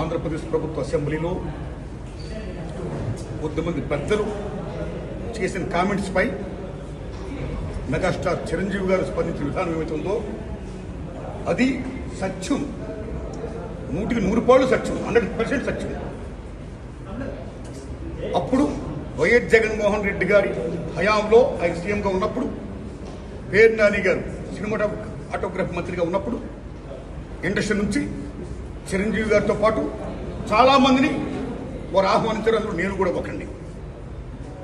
ఆంధ్రప్రదేశ్ ప్రభుత్వ అసెంబ్లీలో కొద్దిమంది పెద్దలు చేసిన కామెంట్స్పై మెగాస్టార్ చిరంజీవి గారు స్పందించిన విధానం ఏమవుతుందో అది సత్యం. నూటికి నూరు పాళ్ళు సత్యం. హండ్రెడ్ పర్సెంట్ సత్యం. అప్పుడు వైఎస్ జగన్మోహన్ రెడ్డి గారి హయాంలో ఆయన సీఎంగా ఉన్నప్పుడు పేరు నాని గారు సినిమాటో ఆటోగ్రఫీ మంత్రిగా ఉన్నప్పుడు ఇండస్ట్రీ నుంచి చిరంజీవి గారితో పాటు చాలా మందిని వారు ఆహ్వానించారు. అందులో నేను కూడా ఒకండి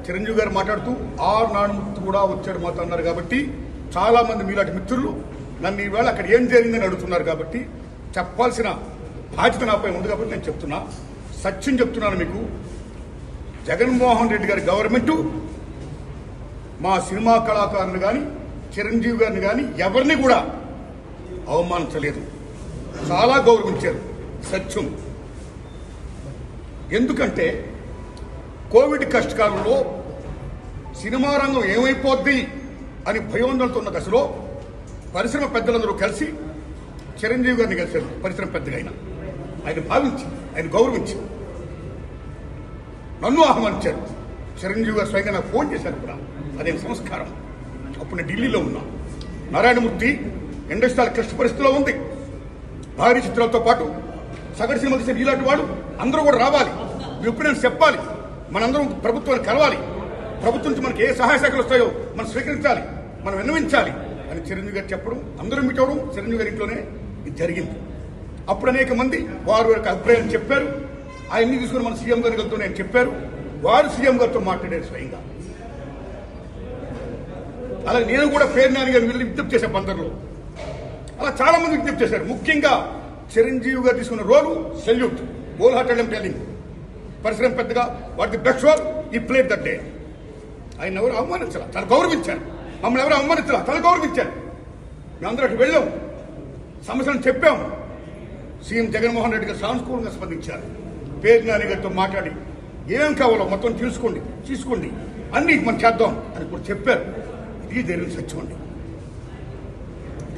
చిరంజీవి గారు మాట్లాడుతూ ఆరు నానుమూర్తి కూడా వచ్చాడు మాతో అన్నారు కాబట్టి చాలామంది మీలాంటి మిత్రులు నన్ను ఈవేళ అక్కడ ఏం జరిగిందని అడుగుతున్నారు కాబట్టి చెప్పాల్సిన బాధ్యత నాపై ఉంది కాబట్టి నేను చెప్తున్నా. సత్యం చెప్తున్నాను మీకు. జగన్మోహన్ రెడ్డి గారి గవర్నమెంట్ మా సినిమా కళాకారులు కానీ చిరంజీవి గారిని కానీ ఎవరిని కూడా అవమానించలేదు. చాలా గౌరవించారు. సత్యం. ఎందుకంటే కోవిడ్ కష్టకాలంలో సినిమా రంగం ఏమైపోద్ది అని భయోందనతో ఉన్న దశలో పరిశ్రమ పెద్దలందరూ కలిసి చిరంజీవి గారిని కలిశారు. పరిశ్రమ పెద్దగా ఆయన ఆయన భావించి ఆయన గౌరవించి. నన్ను ఆహ్వానించారు. చిరంజీవి గారు స్వయంగా నాకు ఫోన్ చేశారు కూడా. అదే సంస్కారం. అప్పుడు నేను ఢిల్లీలో ఉన్నా. నారాయణమూర్తి ఇండస్ట్రియల్ క్లిష్ట పరిస్థితిలో ఉంది. భారీ చిత్రాలతో పాటు సగటు సినిమా తీసిన ఇలాంటి వాడు అందరూ కూడా రావాలి. మీ ఒపీనియన్స్ చెప్పాలి. మనందరం ప్రభుత్వాన్ని కలవాలి. ప్రభుత్వం నుంచి మనకి ఏ సహాయ శాఖలు వస్తాయో మనం స్వీకరించాలి. మనం విన్నవించాలి. అని చిరంజీవి గారు చెప్పడం అందరూ మీట్ అవడం చిరంజీవి గారి ఇంట్లోనే ఇది జరిగింది. అప్పుడు అనేక మంది వారు యొక్క అభిప్రాయం చెప్పారు. ఆయన్ని తీసుకుని మన సీఎం గారి గారితో నేను చెప్పారు. వారు సీఎం గారితో మాట్లాడారు స్వయంగా. అలాగే నేను కూడా పేరు నాని గారిని విజ్ఞప్తి చేశాను బందర్లో అలా చాలా మంది విజ్ఞప్తి చేశారు. ముఖ్యంగా చిరంజీవి గారు తీసుకున్న role salute. Whole hearted and telling పరిశ్రమ పెద్దగా వాటి బెస్ట్ రోల్? ఈ ప్లేట్ దట్ డే. ఆయన ఎవరు అవమానించాలి? తను గౌరవించారు. మమ్మల్ని ఎవరు అవమానించాల? తను గౌరవించారు. మేమందరూ అటు వెళ్ళాం. సమస్యలను చెప్పాం. సీఎం జగన్మోహన్ రెడ్డి గారు సానుకూలంగా స్పందించారు. పేరు నాని గారితో మాట్లాడి ఏం కావాలో మొత్తం తెలుసుకోండి తీసుకోండి. అన్ని మనం చేద్దాం అని కూడా చెప్పారు. ఇది జరిగిన సత్యం అండి.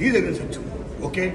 ఇది జరిగిన సత్యం. ఓకే?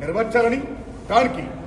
నెరవేర్చాలని దానికి